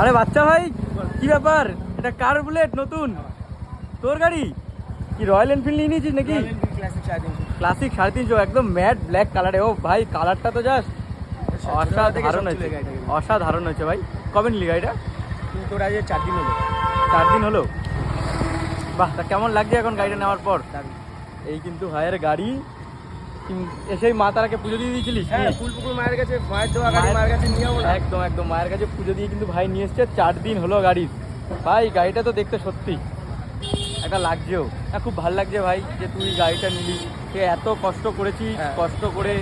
আরে বাচ্চা ভাই কি ব্যাপার? এটা কার বুলেট? নতুন? তোর গাড়ি? কি রয়্যাল এনফিল্ড নিয়ে নিয়েছিস নাকি? ক্লাসিক সাড়ে তিনশো। একদম ম্যাট ব্ল্যাক কালারে ও ভাই কালারটা তো জাস্ট অসাধারণ হয়েছে। অসাধারণ হয়েছে ভাই। কবে নিলি গাড়িটা? তোর যে চার দিন হলো। চার দিন হলো? বাহ তা কেমন লাগছে এখন গাড়িটা নেওয়ার পর। এই কিন্তু ভাইয়ের গাড়ি। এসেই মা তারাকে পুজো দিয়ে দিয়েছিলিস? হ্যাঁ ফুলপুকুর মায়ের কাছে মায়ের দেওয়া গাড়ি মায়ের- কাছে নিয়ে যাব একদম একদম মায়ের কাছে পুজো দিয়ে কিন্তু ভাই নিয়ে এসছে চার দিন হলো গাড়ির ভাই গাড়িটা তো দেখতে সত্যি। একটা লাগছেও। হ্যাঁ খুব ভালো লাগছে ভাই যে তুই গাড়িটা নিলি। সে এত কষ্ট করেছিস হ্যাঁ। কষ্ট করে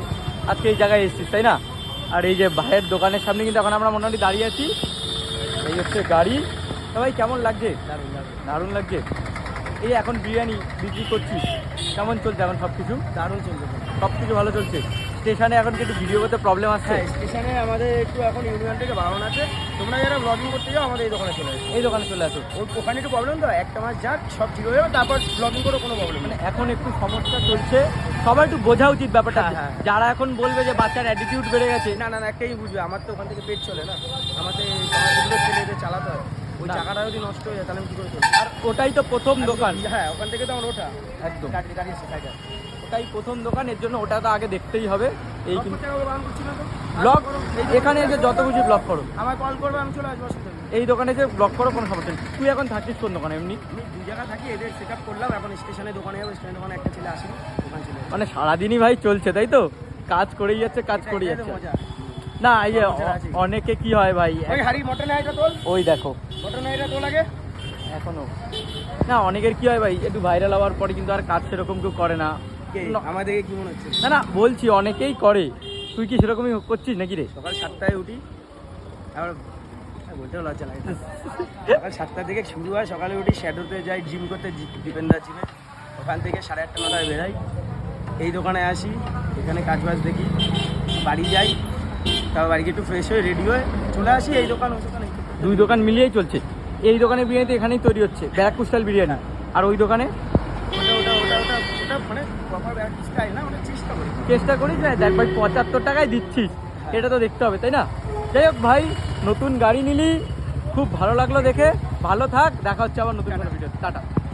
আজকে এই জায়গায় এসেছিস তাই না? আর এই যে ভাইয়ের দোকানের সামনে কিন্তু এখন আমরা মোটামুটি দাঁড়িয়ে আছি। এই হচ্ছে গাড়ি। তা ভাই কেমন লাগছে? দারুণ লাগছে। এই এখন বিরিয়ানি বিক্রি করছিস কেমন চলছে এখন সব কিছু দারুণ চলছে সব কিছু ভালো চলছে? স্টেশনে এখন কি একটু ভিডিও করতে প্রবলেম আসছে? হ্যাঁ স্টেশনে আমাদের একটু এখন ইউনিয়ন থেকে বারণ আছে। তোমরা যারা ব্লগিং করতে যাও আমাদের এই দোকানে চলে আসো এই দোকানে চলে আসো। ওই ওখানে একটু প্রবলেম তো একটা মাস যাক সব ঠিক হয়ে যাবে তারপর ব্লগিং করে কোনো প্রবলেম মানে নেই। এখন একটু সমস্যা চলছে। সবাই একটু বোঝা উচিত ব্যাপারটা। হ্যাঁ, হ্যাঁ। যারা এখন বলবে যে বাচ্চার অ্যাটিটিউড বেড়ে গেছে। না না না একটাই বুঝবে। আমার তো ওখান থেকে পেট চলে না। আমাদের ছেলেদের। চাকাটা যদি নষ্ট হয়ে যায় তাহলে আমি কী করে চলবো? আর ওটাই তো প্রথম দোকান। হ্যাঁ ওখান থেকে তো আমার ওঠা। একদম। গাড়ি গাড়ি ওটাই প্রথম দোকান এর জন্য ওটা তো আগে দেখতেই হবে। এই ব্লগ এখানে এসে যত কিছু ব্লগ করো। আমার কল করবে আমি চলে আসব এই দোকানে এসে ব্লগ করো কোনো সমস্যা নেই। তুই এখন থাকিস কোন দোকানে এমনি? আমি দু জায়গা থাকি এদের সেট আপ করলাম এখন স্টেশনে দোকানে যাব স্টেশনে দোকানে একটা ছেলে আসেনি দোকান চলে মানে সারাদিনই ভাই চলছে তাই তো? কাজ করেই যাচ্ছে কাজ করেই যাচ্ছে। না এই যে অনেকে কি হয় ভাই ওই ওই দেখো মটন হাড়িটা তোল আগে এখনও। না অনেকের কি হয় ভাই একটু ভাইরাল হওয়ার পরে কিন্তু আর কাজ সেরকম কেউ করে না। আমাদেরকে কি মনে হচ্ছে? না না বলছি অনেকেই করে। তুই কি সেরকমই করছিস নাকি রে? সকাল সাতটায় উঠি আবার বলতেও লজ্জা লাগে সকাল সাতটা থেকে শুরু হয় সকালে উঠি শ্যাডোতে যাই জিম করতে দীপেন্দার জিমে ওখান থেকে সাড়ে আটটা নটায় বেরাই। এই দোকানে আসি এখানে কাজ বাজ দেখি। বাড়ি যাই তারপর বাড়ি গিয়ে একটু ফ্রেশ হয়ে রেডি হয়ে চলে আসি এই দোকান ওই দোকানে। দুই দোকান মিলিয়েই চলছে। এই দোকানে বিরিয়ানি এখানেই তৈরি হচ্ছে ব্যারাকপুর স্টাইল বিরিয়ানি। আর ওই দোকানে চেষ্টা করি চেষ্টা করিস না দেখ ভাই পঁচাত্তর টাকায় দিচ্ছিস এটা তো দেখতে হবে তাই না? যাই হোক ভাই নতুন গাড়ি নিলি খুব ভালো লাগল দেখে। ভালো থাক দেখা হচ্ছে আবার নতুন কোনো ভিডিও টাটা।